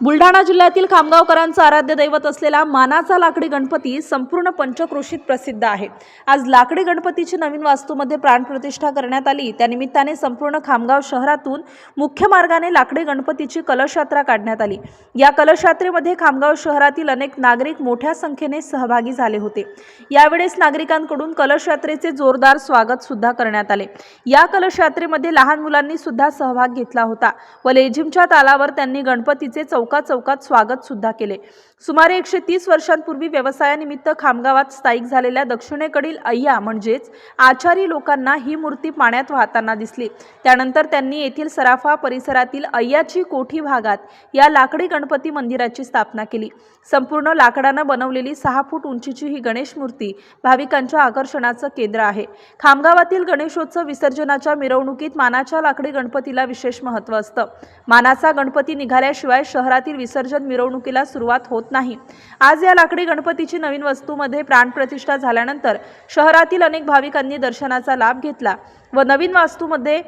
Buldhana जिल्ह्यातील खामगावकरांचं आराध्य दैवत असलेला मानाचा लाकडी गणपती संपूर्ण पंचक्रोशीत प्रसिद्ध आहे. आज लाकडी गणपतीची नवीन वास्तूमध्ये प्राणप्रतिष्ठा करण्यात आली. त्यानिमित्ताने संपूर्ण खामगाव शहरातून मुख्य मार्गाने लाकडी गणपतीची कलशयात्रा काढण्यात आली. या कलशयात्रेमध्ये खामगाव शहरातील अनेक नागरिक मोठ्या संख्येने सहभागी झाले होते. यावेळेस नागरिकांकडून कलशयात्रेचे जोरदार स्वागत सुद्धा करण्यात आले. या कलशयात्रेमध्ये लहान मुलांनी सुद्धा सहभाग घेतला होता. व लेझिमच्या तालावर त्यांनी गणपतीचे चौकात चौकात स्वागत सुद्धा केले. सुमारे एकशे तीस वर्षांपूर्वी व्यवसायानिमित्त खामगावात स्थायिक झालेल्या दक्षिणेकडील अय्या म्हणजेच आचारी लोकांना ही मूर्ती पाण्यात वाहताना दिसली. त्यानंतर त्यांनी येथील सराफा परिसरातील अय्याची कोठी भागात या लाकडी गणपती मंदिराची स्थापना केली. संपूर्ण लाकडानं बनवलेली सहा फूट उंचीची ही गणेश मूर्ती भाविकांच्या आकर्षणाचं केंद्र आहे. खामगावातील गणेशोत्सव विसर्जनाच्या मिरवणुकीत मानाच्या लाकडी गणपतीला विशेष महत्त्व असतं. मानाचा गणपती निघाल्याशिवाय शहरातील विसर्जन मिरवणुकीला सुरुवात होत नाही. आज या लाकडी गणपतीची नवीन वस्तूमध्ये प्राणप्रतिष्ठा झाल्यानंतर शहरातील अनेक भाविकांनी दर्शनाचा लाभ घेतला व नवीन वास्तूमध्ये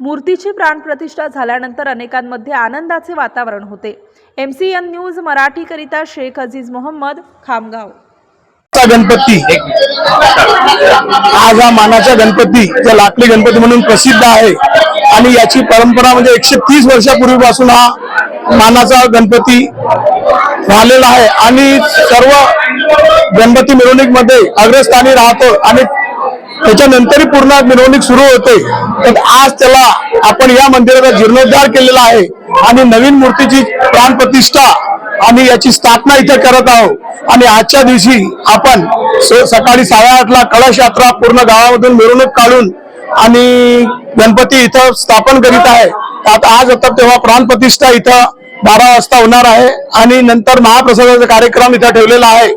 मूर्तीची प्राणप्रतिष्ठा झाल्यानंतर अनेकांमध्ये आनंदाचे वातावरण होते. एम सी एन न्यूज मराठीकरिता शेख अजीज मोहम्मद खामगाव. गणपती. आज हा मानाचा गणपती जो लाकडी गणपती म्हणून प्रसिद्ध आहे आणि याची परंपरा म्हणजे एकशे तीस वर्षापूर्वीपासून हा मानाचा गणपती झालेला आहे. आणि सर्व गणपती मिरवणुकीमध्ये अग्रस्थानी राहतो आणि त्याच्यानंतरही पूर्ण मिरवणूक सुरू होते. तर आज त्याला आपण या मंदिराचा जीर्णोद्धार केलेला आहे आणि नवीन मूर्तीची प्राणप्रतिष्ठा आणि याची स्थापना इथे करत आहोत. आणि आजच्या दिवशी आपण स- सकाळी साडेआठला कळश यात्रा पूर्ण गावामधून मिरवणूक काढून आणि गणपती इथं स्थापन करीत आहे. आता आज आता तेव्हा प्राणप्रतिष्ठा इथं बारा वाजता होणार आहे आणि नंतर महाप्रसादाचा कार्यक्रम इथं ठेवलेला आहे.